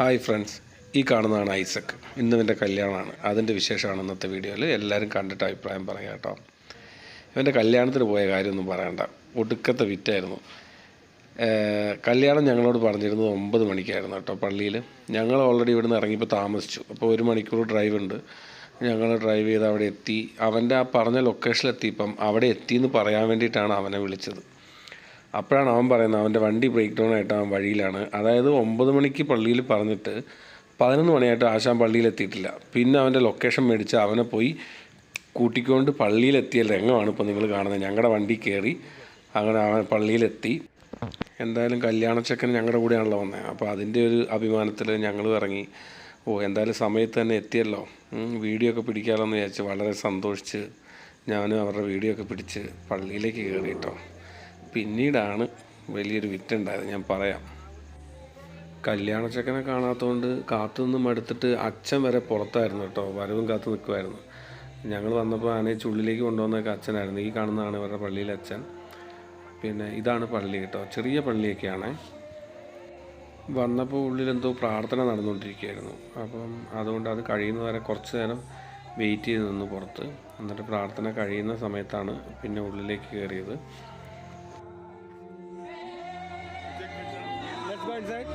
Hi friends ഈ കാണുന്നതാണ് ഐസക്. ഇന്ന് ഇവന്റെ കല്യാണമാണ്. അതിന്റെ വിശേഷമാണ് ഇന്നത്തെ വീഡിയോയിൽ എല്ലാവരും കണ്ടിട്ട് അഭിപ്രായം പറയാം കേട്ടോ. ഇവന്റെ കല്യാണത്തിന് പോയ കാര്യമൊന്നും പറയണ്ട. ഒടുക്കത്തെ വിറ്റായിരുന്നു. കല്യാണം ഞങ്ങളോട് പറഞ്ഞിരുന്നത് ഒമ്പത് മണിക്കായിരുന്നു കേട്ടോ പള്ളിയിൽ ഞങ്ങൾ ഓൾറെഡി ഇവിടുന്ന് ഇറങ്ങിയപ്പോൾ താമസിച്ചു. അപ്പോൾ ഒരു മണിക്കൂർ ഡ്രൈവ് ഉണ്ട്. ഞങ്ങൾ ഡ്രൈവ് ചെയ്ത് അവിടെ എത്തി. അവന്റെ ആ പറഞ്ഞ ലൊക്കേഷനിലെത്തിയപ്പം അവിടെ എത്തിയെന്ന് പറയാൻ വേണ്ടിയിട്ടാണ് അവനെ വിളിച്ചത്. അപ്പോഴാണ് അവൻ പറയുന്നത് അവന്റെ വണ്ടി ബ്രേക്ക് ഡൗൺ ആയിട്ട് അവൻ വഴിയിലാണ്. അതായത് ഒമ്പത് മണിക്ക് പള്ളിയിൽ പറഞ്ഞിട്ട് പതിനൊന്ന് മണിയായിട്ട് ആശാൻ പള്ളിയിലെത്തിയിട്ടില്ല പിന്നെ അവന്റെ ലൊക്കേഷൻ മേടിച്ച് അവനെ പോയി കൂട്ടിക്കൊണ്ട് പള്ളിയിലെത്തിയ രംഗമാണ് ഇപ്പോൾ നിങ്ങൾ കാണുന്നത്. ഞങ്ങളുടെ വണ്ടി കയറി അങ്ങനെ അവൻ പള്ളിയിലെത്തി. എന്തായാലും കല്യാണച്ചക്കൻ ഞങ്ങളുടെ കൂടെയാണല്ലോ വന്നത് അപ്പോൾ അതിന്റെ ഒരു അഭിമാനത്തിൽ ഞങ്ങളും ഇറങ്ങി. ഓ എന്തായാലും സമയത്ത് തന്നെ എത്തിയല്ലോ. വീഡിയോ ഒക്കെ പിടിക്കാമല്ലോ എന്ന് വിചാരിച്ച് വളരെ സന്തോഷിച്ച് ഞാനും അവരുടെ വീഡിയോ ഒക്കെ പിടിച്ച് പള്ളിയിലേക്ക് കയറി കേട്ടോ. പിന്നീടാണ് വലിയൊരു വിറ്റുണ്ടായത് ഞാൻ പറയാം. കല്യാണച്ചക്കനെ കാണാത്തതുകൊണ്ട് കാത്തു നിന്ന് മടുത്തിട്ട് അച്ഛൻ വരെ പുറത്തായിരുന്നു കേട്ടോ വരവും കാത്തു നിൽക്കുമായിരുന്നു ഞങ്ങൾ വന്നപ്പോൾ ആനയെ ചുള്ളിലേക്ക് കൊണ്ടുവന്നൊക്കെ അച്ഛനായിരുന്നു ഈ കാണുന്നതാണ് ഇവരുടെ പള്ളിയിലെ അച്ഛൻ. പിന്നെ ഇതാണ് പള്ളി കേട്ടോ ചെറിയ പള്ളിയൊക്കെയാണ്. വന്നപ്പോൾ ഉള്ളിൽ എന്തോ പ്രാർത്ഥന നടന്നുകൊണ്ടിരിക്കുകയായിരുന്നു. അപ്പം അതുകൊണ്ട് അത് കഴിയുന്ന വരെ കുറച്ച് നേരം വെയിറ്റ് ചെയ്ത് നിന്ന് പുറത്ത്. എന്നിട്ട് പ്രാർത്ഥന കഴിയുന്ന സമയത്താണ് പിന്നെ ഉള്ളിലേക്ക് കയറിയത്. points, right?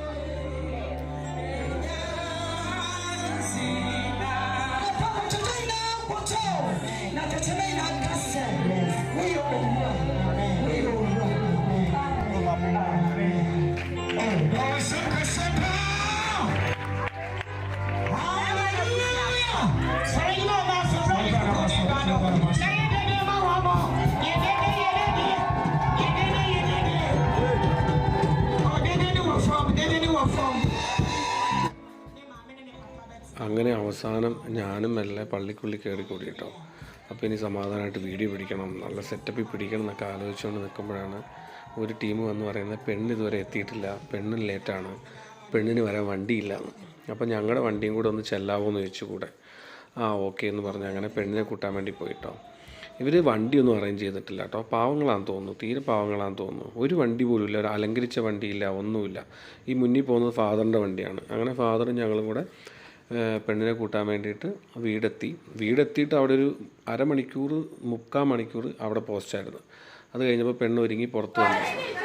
Now, അവസാനം ഞാനും മെല്ലെ പള്ളിക്കുള്ളി കയറി കൂടി കേട്ടോ അപ്പോൾ ഇനി സമാധാനമായിട്ട് വീഡിയോ പിടിക്കണം നല്ല സെറ്റപ്പിൽ പിടിക്കണം എന്നൊക്കെ ആലോചിച്ചുകൊണ്ട് നിൽക്കുമ്പോഴാണ് ഒരു ടീം വന്ന് പറയുന്നത് പെണ്ണ് ഇതുവരെ എത്തിയിട്ടില്ല പെണ്ണ് ലേറ്റാണ് പെണ്ണിന് വരാൻ വണ്ടിയില്ല അപ്പോൾ ഞങ്ങളുടെ വണ്ടിയും കൂടെ ഒന്ന് ചെല്ലാവോ എന്ന് ചോദിച്ചു കൂടെ ആ ഓക്കെ എന്ന് പറഞ്ഞ് അങ്ങനെ പെണ്ണിനെ കൂട്ടാൻ വേണ്ടി പോയിട്ടോ. ഇവർ വണ്ടിയൊന്നും അറേഞ്ച് ചെയ്തിട്ടില്ല കേട്ടോ പാവങ്ങളാന്ന് തോന്നുന്നു തീരെ പാവങ്ങളാന്ന് തോന്നുന്നു. ഒരു വണ്ടി പോലും ഇല്ല ഒരു അലങ്കരിച്ച വണ്ടിയില്ല ഒന്നുമില്ല. ഈ മുന്നിൽ പോകുന്നത് ഫാദറിന്റെ വണ്ടിയാണ്. അങ്ങനെ ഫാദറും ഞങ്ങളും കൂടെ പെണ്ണിനെ കൂട്ടാൻ വേണ്ടിയിട്ട് വീടെത്തി. വീടെത്തിയിട്ട് അവിടെ ഒരു അരമണിക്കൂർ മുക്കാൽ മണിക്കൂർ അവിടെ പോസ്റ്റായിരുന്നു. അത് കഴിഞ്ഞപ്പോൾ പെണ്ണ് ഒരുങ്ങി പുറത്ത് വന്നു.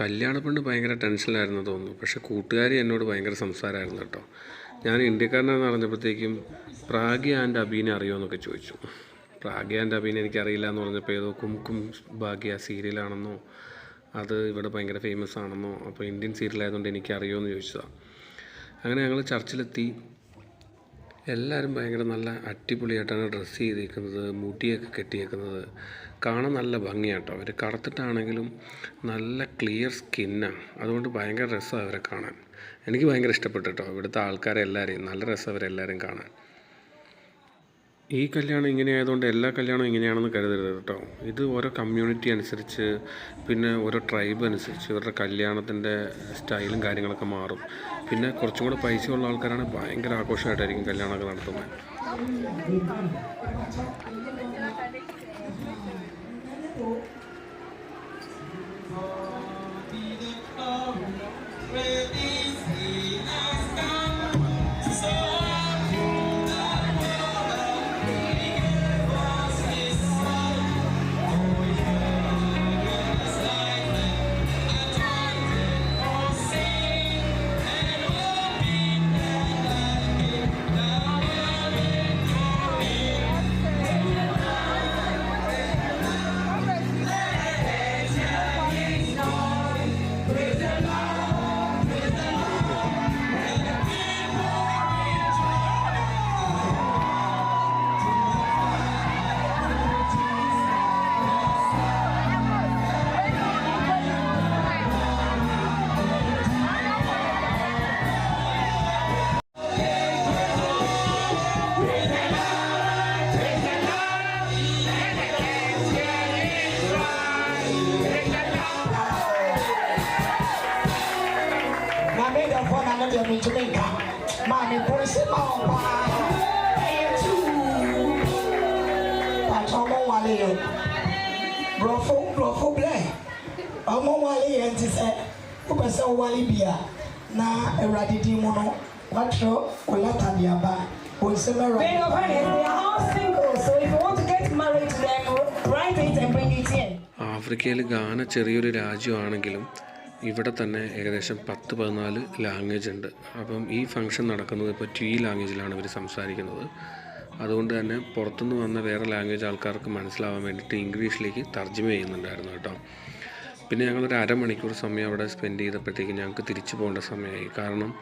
കല്യാണ പണ്ട് ഭയങ്കര ടെൻഷനിലായിരുന്നു തോന്നുന്നു. പക്ഷെ കൂട്ടുകാരി എന്നോട് ഭയങ്കര സംസാരമായിരുന്നു കേട്ടോ. ഞാൻ ഇന്ത്യക്കാരനാണെന്ന് അറിഞ്ഞപ്പോഴത്തേക്കും പ്രാഗ്യ ആൻഡ് അബീനെ എന്നൊക്കെ ചോദിച്ചു. പ്രാഗ്യ ആൻഡ് അബീനെ എനിക്കറിയില്ല എന്ന് പറഞ്ഞപ്പോൾ ഏതോ കുംകും ഭാഗ്യ സീരിയലാണെന്നോ അത് ഇവിടെ ഭയങ്കര ഫേമസ് ആണെന്നോ അപ്പോൾ ഇന്ത്യൻ സീരിയലായതുകൊണ്ട് എനിക്ക് എന്ന് ചോദിച്ചതാണ് അങ്ങനെ ഞങ്ങൾ ചർച്ചിലെത്തി. എല്ലാവരും ഭയങ്കര നല്ല അടിപൊളിയായിട്ടാണ് ഡ്രസ്സ് ചെയ്തേക്കുന്നത് മുടിയൊക്കെ കെട്ടിയേക്കുന്നത്. കാണാൻ നല്ല ഭംഗിയാട്ടോ. അവർ കറുത്തിട്ടാണെങ്കിലും നല്ല ക്ലിയർ സ്കിന്നാണ് അതുകൊണ്ട് ഭയങ്കര രസമാണ് അവരെ കാണാൻ. എനിക്ക് ഭയങ്കര ഇഷ്ടപ്പെട്ടു കേട്ടോ ഇവിടുത്തെ ആൾക്കാരെ എല്ലാവരെയും നല്ല രസം അവരെല്ലാവരും കാണാൻ. ഈ കല്യാണം ഇങ്ങനെ ആയതുകൊണ്ട് എല്ലാ കല്യാണവും ഇങ്ങനെയാണെന്ന് കരുതരുത് കേട്ടോ. ഇത് ഓരോ കമ്മ്യൂണിറ്റി അനുസരിച്ച് പിന്നെ ഓരോ ട്രൈബ് അനുസരിച്ച് ഇവരുടെ കല്യാണത്തിന്റെ സ്റ്റൈലും കാര്യങ്ങളൊക്കെ മാറും. പിന്നെ കുറച്ചും കൂടെ പൈസ ഉള്ള ആൾക്കാരാണ് ഭയങ്കര ആഘോഷമായിട്ടായിരിക്കും കല്യാണമൊക്കെ നടത്തുന്നത്. Ready, see, ask, come, so. Pàtó ọmọ wálé yẹn. Bùrọ̀fó bùrọ̀fó bílẹ̀. Ọmọ wálé yẹn ti sẹ́, ó pẹ̀ sẹ́ wálé bìà na Ẹ̀rọ̀dì dín mu no, wàtúrọ̀ ọ̀làtà bí a bá. Ònsẹ́ mẹ́rọ̀. Bring your parents, they are all single, so if you want to get married to them, write it and bring it in. ആഫ്രിക്കയിൽ ഗാന ചെറിയൊരു രാജ്യമാണെങ്കിലും ഇവിടെ തന്നെ ഏകദേശം പത്ത് പതിനാല് language ഉണ്ട്. അപ്പം ഈ ഫംഗ്ഷൻ നടക്കുന്നത് ഇപ്പോൾ ട്വീ ലാംഗ്വേജിലാണ് ഇവർ സംസാരിക്കുന്നത്. അതുകൊണ്ട് തന്നെ പുറത്തുനിന്ന് വന്ന വേറെ ലാംഗ്വേജ് ആൾക്കാർക്ക് മനസ്സിലാവാൻ വേണ്ടിയിട്ട് ഇംഗ്ലീഷിലേക്ക് തർജമ ചെയ്യുന്നുണ്ടായിരുന്നു കേട്ടോ. പിന്നെ ഞങ്ങളൊരു അരമണിക്കൂർ സമയം അവിടെ സ്പെൻഡ് ചെയ്തപ്പോഴത്തേക്ക് ഞങ്ങൾക്ക് തിരിച്ചു പോകേണ്ട സമയമായി. കാരണം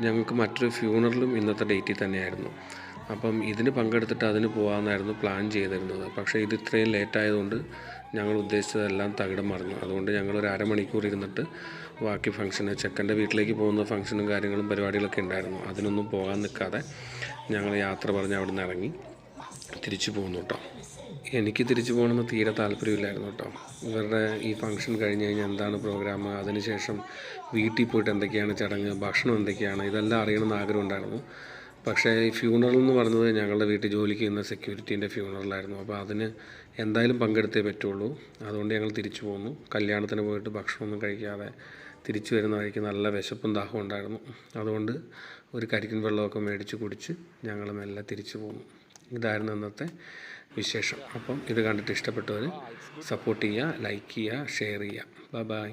ഞങ്ങൾക്ക് മറ്റൊരു ഫ്യൂണറലും ഇന്നത്തെ ഡേറ്റിൽ തന്നെയായിരുന്നു. അപ്പം ഇതിന് പങ്കെടുത്തിട്ട് അതിന് പോകാമെന്നായിരുന്നു പ്ലാൻ ചെയ്തിരുന്നത്. പക്ഷേ ഇത് ഇത്രയും ലേറ്റ് ആയതുകൊണ്ട് ഞങ്ങൾ ഉദ്ദേശിച്ചതെല്ലാം തകിടം മറിഞ്ഞു. അതുകൊണ്ട് ഞങ്ങൾ ഒരു അരമണിക്കൂർ ഇരുന്നിട്ട് ബാക്കി ഫംഗ്ഷന് ചെക്കന്റെ വീട്ടിലേക്ക് പോകുന്ന ഫംഗ്ഷനും കാര്യങ്ങളും പരിപാടികളൊക്കെ ഉണ്ടായിരുന്നു. അതിനൊന്നും പോകാൻ നിൽക്കാതെ ഞങ്ങൾ യാത്ര പറഞ്ഞ് അവിടെ നിന്ന് ഇറങ്ങി തിരിച്ചു പോകുന്നു കേട്ടോ എനിക്ക് തിരിച്ചു പോകണമെന്ന് തീരെ താല്പര്യമില്ലായിരുന്നു കേട്ടോ ഇവരുടെ ഈ ഫംഗ്ഷൻ കഴിഞ്ഞ് കഴിഞ്ഞാൽ എന്താണ് പ്രോഗ്രാം അതിനുശേഷം വീട്ടിൽ പോയിട്ട് എന്തൊക്കെയാണ് ചടങ്ങ്? ഭക്ഷണം എന്തൊക്കെയാണ്? ഇതെല്ലാം അറിയണമെന്ന് ആഗ്രഹം ഉണ്ടായിരുന്നു. പക്ഷേ ഈ ഫ്യൂണറൽ എന്ന് പറഞ്ഞത് ഞങ്ങളുടെ വീട്ടിൽ ജോലിക്ക് ചെയ്യുന്ന സെക്യൂരിറ്റീന്റെ ഫ്യൂണറലായിരുന്നു അപ്പോൾ അതിന് എന്തായാലും പങ്കെടുത്തേ പറ്റുള്ളൂ. അതുകൊണ്ട് ഞങ്ങൾ തിരിച്ചു പോന്നു. കല്യാണത്തിന് പോയിട്ട് ഭക്ഷണമൊന്നും കഴിക്കാതെ തിരിച്ചു വരുന്ന വഴിക്ക് നല്ല വിശപ്പും ദാഹവും ഉണ്ടായിരുന്നു. അതുകൊണ്ട് ഒരു കരിക്കിൻ വെള്ളമൊക്കെ മേടിച്ച് കുടിച്ച് ഞങ്ങൾ മെല്ലെ തിരിച്ചു പോന്നു. ഇതായിരുന്നു ഇന്നത്തെ വിശേഷം. അപ്പം ഇത് കണ്ടിട്ട് ഇഷ്ടപ്പെട്ടവർ സപ്പോർട്ട് ചെയ്യുക ലൈക്ക് ചെയ്യുക ഷെയർ ചെയ്യുക. Bye bye